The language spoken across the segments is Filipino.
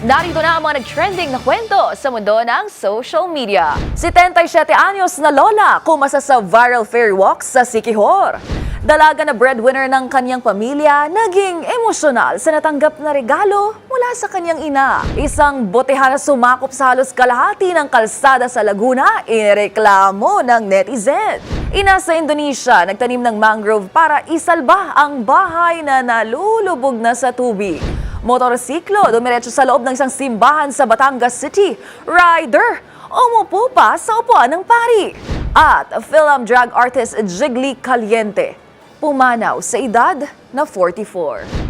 Narito na ang mga nag-trending na kwento sa mundo ng social media. 77 anyos na lola kumasa sa viral fairy walk sa Sikihor. Dalaga na breadwinner ng kanyang pamilya, naging emosyonal sa natanggap na regalo mula sa kanyang ina. Isang botehan na sumakop sa halos kalahati ng kalsada sa Laguna, inireklamo ng netizen. Ina sa Indonesia, nagtanim ng mangrove para isalba ang bahay na nalulubog na sa tubig. Motorsiklo, dumiretso sa loob ng isang simbahan sa Batangas City. Rider, umupo pa sa upuan ng pari. At film drag artist Jiggly Caliente, pumanaw sa edad na 44.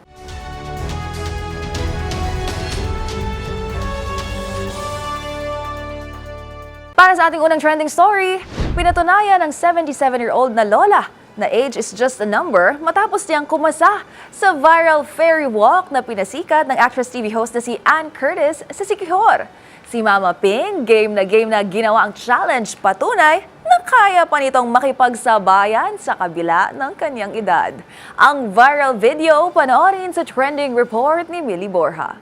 Para sa ating unang trending story, pinatunayan ng 77-year-old na lola na age is just a number matapos niyang kumasa sa viral fairy walk na pinasikat ng actress TV host na si Ann Curtis sa Sikihor. Si Mama Ping, game na game na ginawa ang challenge patunay na kaya pa nitong makipagsabayan sa kabila ng kanyang edad. Ang viral video panoorin sa trending report ni Millie Borja.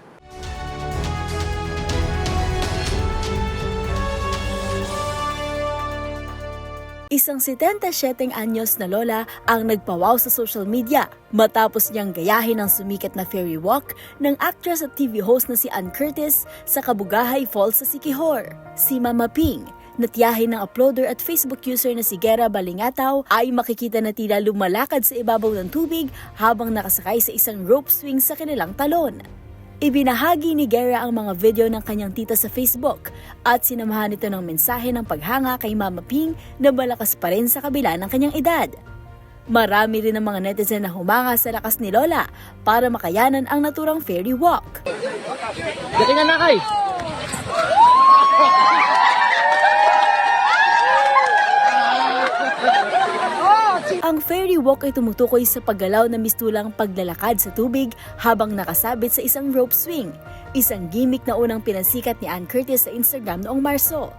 Isang 77 anyos na lola ang nagpawaw sa social media matapos niyang gayahin ang sumikat na fairy walk ng actress at TV host na si Ann Curtis sa Kabugahay Falls sa Sikihor. Si Mama Ping, natiyahin ng uploader at Facebook user na si Gera Balingataw ay makikita na tila lumalakad sa ibabaw ng tubig habang nakasakay sa isang rope swing sa kanilang talon. Ibinahagi ni Gera ang mga video ng kanyang tita sa Facebook at sinamahan ito ng mensahe ng paghanga kay Mama Ping na malakas pa rin sa kabila ng kanyang edad. Marami rin ang mga netizen na humanga sa lakas ni Lola para makayanan ang naturang fairy walk. Galingan na kay. Ang fairy walk ay tumutukoy sa paggalaw na mistulang paglalakad sa tubig habang nakasabit sa isang rope swing, isang gimmick na unang pinasikat ni Ann Curtis sa Instagram noong Marso.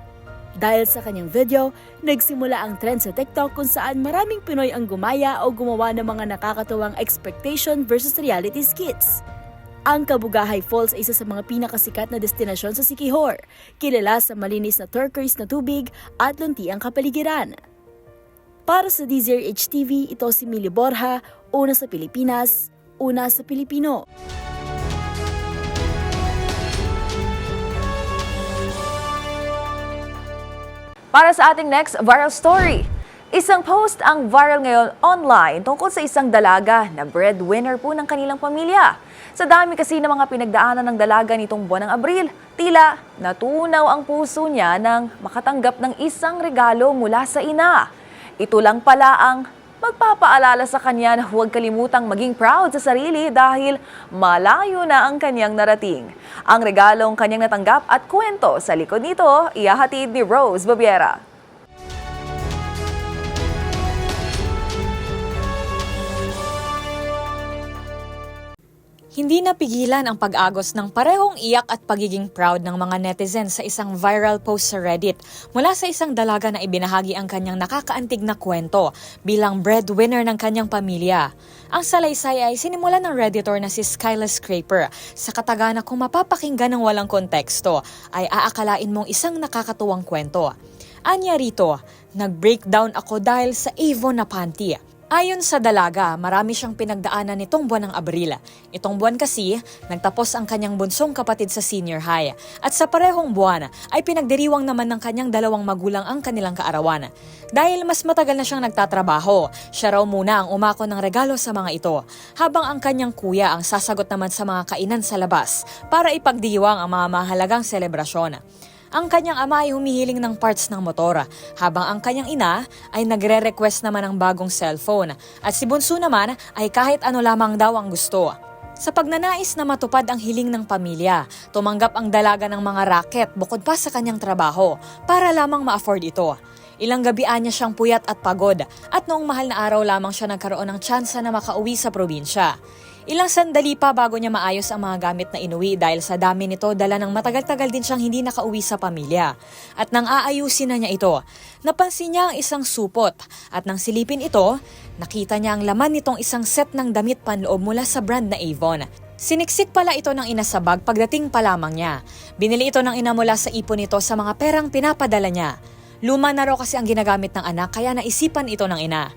Dahil sa kanyang video, nagsimula ang trend sa TikTok kung saan maraming Pinoy ang gumaya o gumawa ng mga nakakatuwang expectation versus reality skits. Ang Kabugahay Falls ay isa sa mga pinakasikat na destinasyon sa Sikihor, kilala sa malinis na turquoise na tubig at luntiang kapaligiran. Para sa DZRH TV, ito si Mili Borja, una sa Pilipinas, una sa Pilipino. Para sa ating next viral story, isang post ang viral ngayon online tungkol sa isang dalaga na breadwinner po ng kanilang pamilya. Sa dami kasi ng mga pinagdaanan ng dalaga nitong buwan ng Abril, tila natunaw ang puso niya nang makatanggap ng isang regalo mula sa ina. Ito lang pala ang magpapaalala sa kanya na huwag kalimutang maging proud sa sarili dahil malayo na ang kanyang narating. Ang regalong kanyang natanggap at kwento sa likod nito, iyahatid ni Rose Babiera. Hindi napigilan ang pag-agos ng parehong iyak at pagiging proud ng mga netizen sa isang viral post sa Reddit mula sa isang dalaga na ibinahagi ang kanyang nakakaantig na kwento bilang breadwinner ng kanyang pamilya. Ang salaysay ay sinimulan ng Redditor na si Skyla Scraper sa kataga na kung mapapakinggan ng walang konteksto ay aakalain mong isang nakakatuwang kwento. Anya rito, nag-breakdown ako dahil sa Avon na panty. Ayon sa dalaga, marami siyang pinagdaanan nitong buwan ng Abril. Itong buwan kasi, nagtapos ang kanyang bunsong kapatid sa senior high. At sa parehong buwan, ay pinagdiriwang naman ng kanyang dalawang magulang ang kanilang kaarawan. Dahil mas matagal na siyang nagtatrabaho, siya raw muna ang umako ng regalo sa mga ito, habang ang kanyang kuya ang sasagot naman sa mga kainan sa labas para ipagdiwang ang mga mahalagang selebrasyon. Ang kanyang ama ay humihiling ng parts ng motor, habang ang kanyang ina ay nagre-request naman ng bagong cellphone. At si Bunso naman ay kahit ano lamang daw ang gusto. Sa pagnanais na matupad ang hiling ng pamilya, tumanggap ang dalaga ng mga racket bukod pa sa kanyang trabaho para lamang ma-afford ito. Ilang gabian niya siyang puyat at pagod at noong mahal na araw lamang siya nagkaroon ng tsansa na makauwi sa probinsya. Ilang sandali pa bago niya maayos ang mga gamit na inuwi dahil sa dami nito dala ng matagal-tagal din siyang hindi nakauwi sa pamilya. At nang aayusin na niya ito, napansin niya ang isang supot at nang silipin ito, nakita niya ang laman nitong isang set ng damit panloob mula sa brand na Avon. Siniksik pala ito ng ina sa bag pagdating pa lamang niya. Binili ito ng ina mula sa ipon nito sa mga perang pinapadala niya. Luma na raw kasi ang ginagamit ng anak kaya naisipan ito ng ina.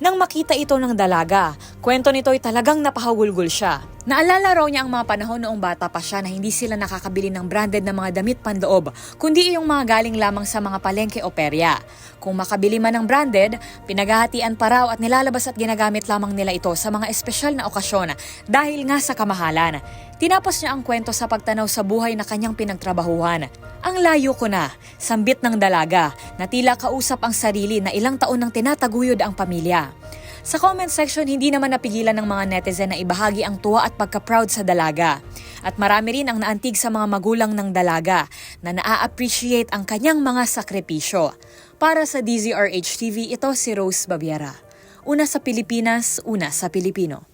Nang makita ito ng dalaga, kwento nito ay talagang napahagulgol siya. Naalala raw niya ang mga panahon noong bata pa siya na hindi sila nakakabili ng branded na mga damit panloob, kundi yung mga galing lamang sa mga palengke o perya. Kung makabili man ng branded, pinaghahatian pa raw at nilalabas at ginagamit lamang nila ito sa mga espesyal na okasyon dahil nga sa kamahalan. Tinapos niya ang kwento sa pagtanaw sa buhay na kanyang pinagtrabahuhan. Ang layo ko na, sambit ng dalaga, na tila kausap ang sarili na ilang taon nang tinataguyod ang pamilya. Sa comment section, hindi naman napigilan ng mga netizen na ibahagi ang tuwa at pagka-proud sa dalaga. At marami rin ang naantig sa mga magulang ng dalaga na naa-appreciate ang kanyang mga sakripisyo. Para sa DZRH TV, ito si Rose Babiera. Una sa Pilipinas, una sa Pilipino.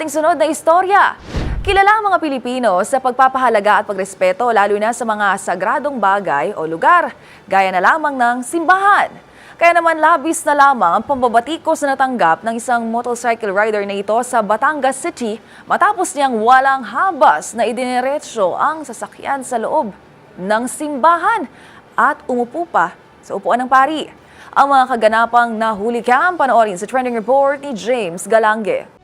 Ating sunod na istorya. Kilala ang mga Pilipino sa pagpapahalaga at pagrespeto lalo na sa mga sagradong bagay o lugar, gaya na lamang ng simbahan. Kaya naman labis na lamang ang pambabatikos na natanggap ng isang motorcycle rider na ito sa Batangas City matapos niyang walang habas na idiniretso ang sasakyan sa loob ng simbahan at umupo pa sa upuan ng pari. Ang mga kaganapang nahuli cam panoorin sa trending report ni James Galange.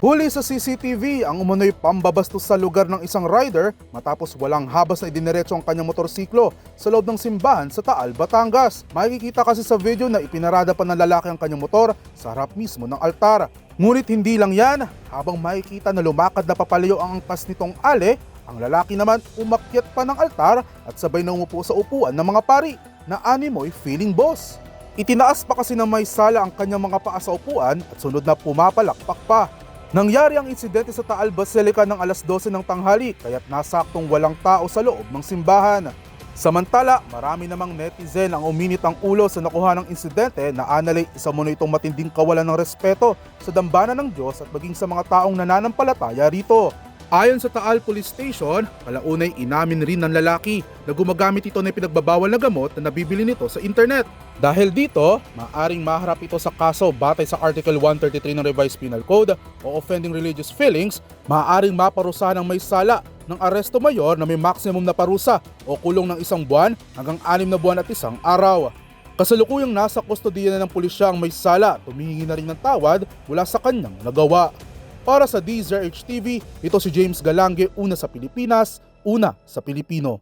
Huli sa CCTV ang umunoy pambabastos sa lugar ng isang rider matapos walang habas na idiniretso ang kanyang motorsiklo sa loob ng simbahan sa Taal, Batangas. Makikita kasi sa video na ipinarada pa ng lalaki ang kanyang motor sa harap mismo ng altar. Ngunit hindi lang yan, habang makikita na lumakad na papalayo ang angkas nitong ale, ang lalaki naman umakyat pa ng altar at sabay na umupo sa upuan ng mga pari na animoy feeling boss. Itinaas pa kasi ng may sala ang kanyang mga paa sa upuan at sunod na pumapalakpak pa. Nangyari ang insidente sa Taal Basilica ng alas 12 ng tanghali kaya't nasaktong walang tao sa loob ng simbahan. Samantala, marami namang netizen ang uminit ang ulo sa nakuha ng insidente na analay isa mo itong matinding kawalan ng respeto sa dambana ng Diyos at maging sa mga taong nananampalataya rito. Ayon sa Taal Police Station, palaunay inamin rin ng lalaki na gumagamit ito ng pinagbabawal na gamot na nabibili nito sa internet. Dahil dito, maaring maharap ito sa kaso batay sa Article 133 ng Revised Penal Code o offending religious feelings, maaring maparusahan ng may sala ng aresto mayor na may maximum na parusa o kulong ng isang buwan hanggang anim na buwan at isang araw. Kasalukuyang nasa kustodiya na ng pulisya ang may sala, tumihingi na rin ng tawad mula sa kanyang nagawa. Para sa DZRH TV, ito si James Galange, una sa Pilipinas, una sa Pilipino.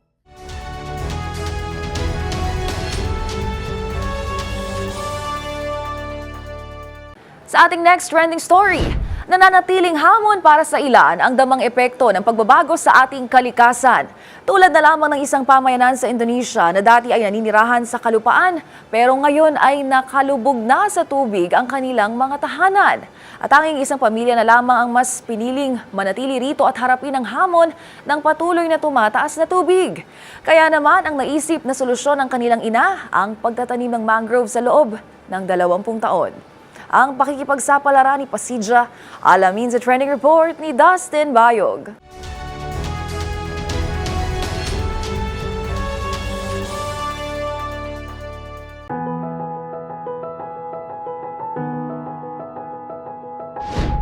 Sa ating next trending story, nananatiling hamon para sa ilan ang damang epekto ng pagbabago sa ating kalikasan. Tulad na lamang ng isang pamayanan sa Indonesia na dati ay naninirahan sa kalupaan pero ngayon ay nakalubog na sa tubig ang kanilang mga tahanan. At tanging isang pamilya na lamang ang mas piniling manatili rito at harapin ang hamon ng patuloy na tumataas na tubig. Kaya naman ang naisip na solusyon ng kanilang ina ang pagtatanim ng mangrove sa loob ng 20 taon ang pakikipagsapalaran ni Pasidja, alamin sa trending report ni Dustin Bayog.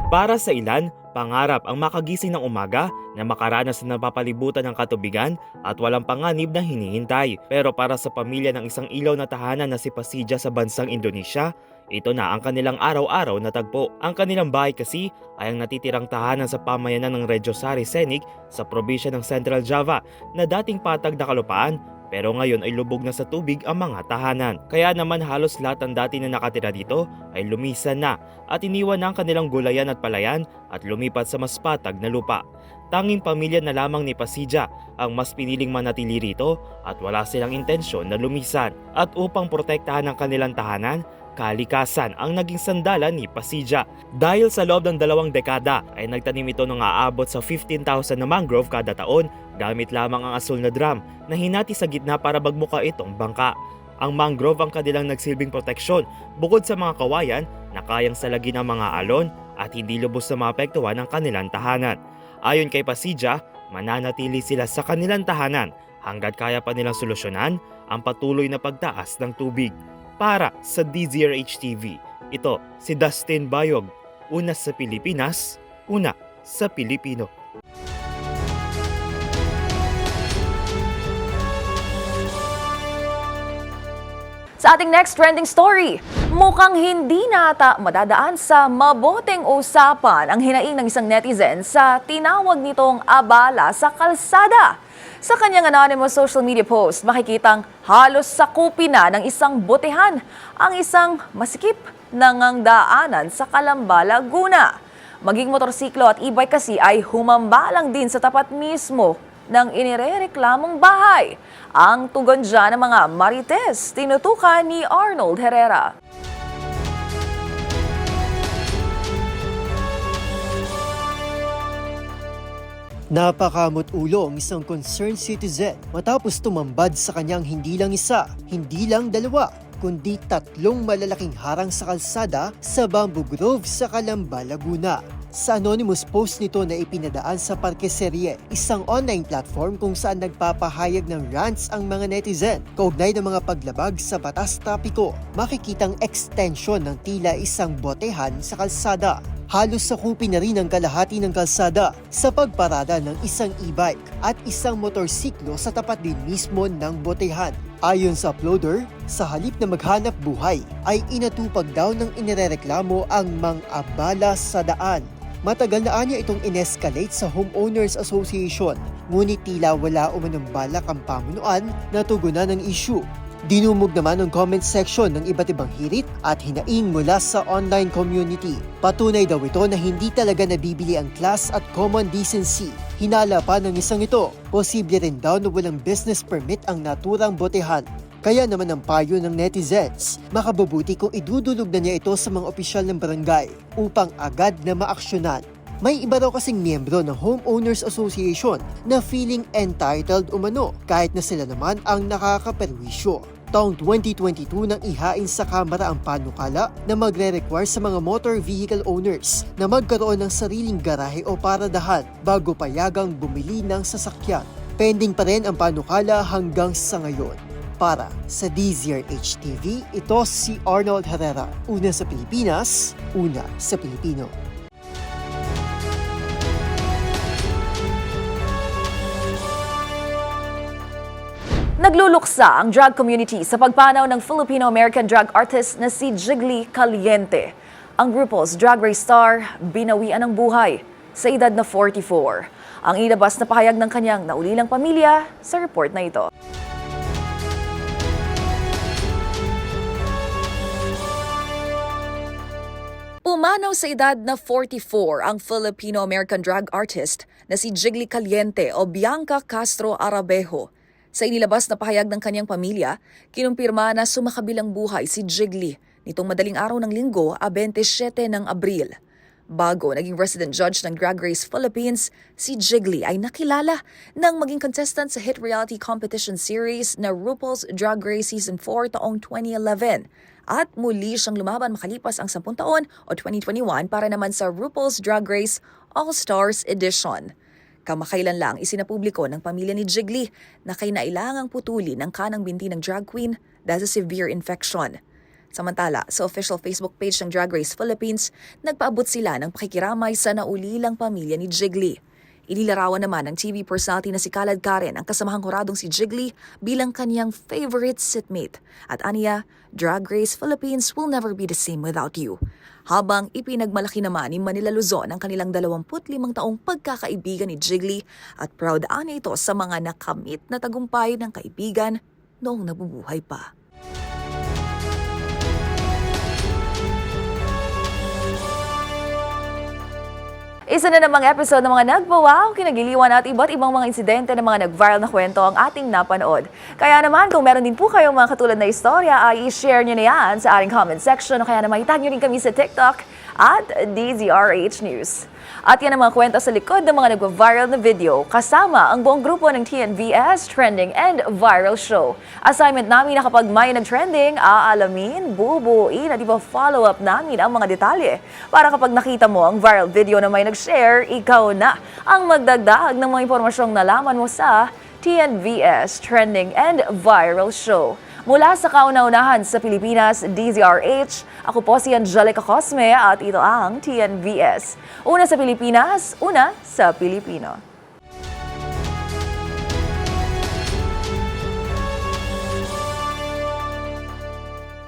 Para sa ilan, pangarap ang makagising ng umaga na makaranas na napapalibutan ng katubigan at walang panganib na hinihintay. Pero para sa pamilya ng isang ilaw na tahanan na si Pasidja sa bansang Indonesia, ito na ang kanilang araw-araw na tagpo. Ang kanilang bahay kasi ay ang natitirang tahanan sa pamayanan ng Reggio Sari Senig sa probinsya ng Central Java na dating patag na kalupaan pero ngayon ay lubog na sa tubig ang mga tahanan. Kaya naman halos lahat ng dati na nakatira dito ay lumisan na at iniwan ang kanilang gulayan at palayan at lumipat sa mas patag na lupa. Tanging pamilya na lamang ni Pasidja ang mas piniling manatili rito at wala silang intensyon na lumisan. At upang protektahan ang kanilang tahanan, kalikasan ang naging sandalan ni Pasidja. Dahil sa loob ng dalawang dekada ay nagtanim ito ng aabot sa 15,000 na mangrove kada taon gamit lamang ang asul na drum na hinati sa gitna para magmuka itong bangka. Ang mangrove ang kanilang nagsilbing proteksyon bukod sa mga kawayan na kayang salagin ang mga alon at hindi lubos na maapektuhan ang kanilang tahanan. Ayon kay Pasidja, mananatili sila sa kanilang tahanan hanggat kaya pa nilang solusyonan ang patuloy na pagtaas ng tubig. Para sa DZRH TV, ito si Dustin Bayog, una sa Pilipinas, una sa Pilipino. Sa ating next trending story, mukhang hindi na ata madadaan sa maboteng usapan ang hinaing ng isang netizen sa tinawag nitong abala sa kalsada. Sa kanyang anonymous social media post, makikitang halos sakupi na ng isang botehan ang isang masikip nangangdaanan sa Calamba, Laguna. Maging motorsiklo at e-bike kasi ay humambalang din sa tapat mismo ng inirereklamong bahay. Ang tugon dyan ng mga marites, tinutukan ni Arnold Herrera. Napakamot ulo ang isang concerned citizen matapos tumambad sa kanyang hindi lang isa, hindi lang dalawa, kundi tatlong malalaking harang sa kalsada sa Bamboo Grove sa Calamba, Laguna. Sa anonymous post nito na ipinadaan sa Parkeserie, isang online platform kung saan nagpapahayag ng rants ang mga netizen kaugnay ng mga paglabag sa batas trapiko, makikitang extension ng tila isang botehan sa kalsada. Halos sakupin na rin ang kalahati ng kalsada sa pagparada ng isang e-bike at isang motorsiklo sa tapat din mismo ng botehan. Ayon sa uploader, sa halip na maghanap buhay ay inatupag daw ng inirereklamo ang mang-abala sa daan. Matagal na anya itong inescalate sa Homeowners Association, ngunit tila wala umanong balak ang pamunuan na tugunan ng issue. Dinumog naman ang comment section ng iba't ibang hirit at hinaing mula sa online community. Patunay daw ito na hindi talaga nabibili ang class at common decency. Hinala pa ng isang ito, posible rin daw na walang business permit ang naturang botehan. Kaya naman ang payo ng netizens, makabubuti kung idudulog na niya ito sa mga opisyal ng barangay upang agad na maaksyonan. May iba raw kasing miyembro ng Homeowners Association na feeling entitled umano kahit na sila naman ang nakakaperwisyo. Taong 2022 nang ihain sa Kamara ang panukala na magre-require sa mga motor vehicle owners na magkaroon ng sariling garahe o paradahan bago payagang bumili ng sasakyan. Pending pa rin ang panukala hanggang sa ngayon. Para sa DZRH TV, ito si Arnold Herrera. Una sa Pilipinas, una sa Pilipino. Nagluluksa ang drug community sa pagpanaw ng Filipino-American drug artist na si Jiggly Caliente. Ang RuPaul's Drag Race star, binawian ng buhay sa edad na 44. Ang inabas na pahayag ng kanyang naulilang pamilya sa report na ito. Umanaw sa edad na 44 ang Filipino-American drug artist na si Jiggly Caliente o Bianca Castro Arabejo. Sa inilabas na pahayag ng kanyang pamilya, kinumpirma na sumakabilang buhay si Jiggly nitong madaling araw ng linggo, a 27 ng Abril. Bago naging resident judge ng Drag Race Philippines, si Jiggly ay nakilala nang maging contestant sa hit reality competition series na RuPaul's Drag Race Season 4 taong 2011. At muli siyang lumaban makalipas ang 10 taon o 2021 para naman sa RuPaul's Drag Race All-Stars Edition. Kamakailan lang isinapubliko ng pamilya ni Jiggly na kainailangang putulin ang kanang binti ng drag queen dahil sa severe infection. Samantala, sa official Facebook page ng Drag Race Philippines, nagpaabot sila ng pakikiramay sa naulilang pamilya ni Jiggly. Ililarawan naman ng TV personality na si Kalad Karen ang kasamahang kuradong si Jiggly bilang kanyang favorite sitmate. At aniya, Drag Race Philippines will never be the same without you. Habang ipinagmalaki naman ni Manila Luzon ang kanilang 25 taong pagkakaibigan ni Jiggly at proud ani ito sa mga nakamit na tagumpay ng kaibigan noong nabubuhay pa. Isa na namang episode ng mga nagbawaw, kinagiliwan at iba't ibang mga insidente ng mga nag-viral na kwento ang ating napanood. Kaya naman, kung meron din po kayong mga katulad na istorya, ay i-share nyo na yan sa ating comment section o kaya naman itag nyo rin kami sa TikTok at DZRH News. At yan ang mga kwento sa likod ng mga nag-viral na video kasama ang buong grupo ng TNVS Trending and Viral Show. Assignment namin na kapag may nag-trending, aalamin, bubuuin at iba follow up namin ang mga detalye. Para kapag nakita mo ang viral video na may nag-share, ikaw na ang magdagdag ng mga impormasyong nalaman mo sa TNVS Trending and Viral Show. Mula sa kauna-unahan sa Pilipinas, DZRH, ako po si Angelica Cosme at ito ang TNVS. Una sa Pilipinas, una sa Pilipino.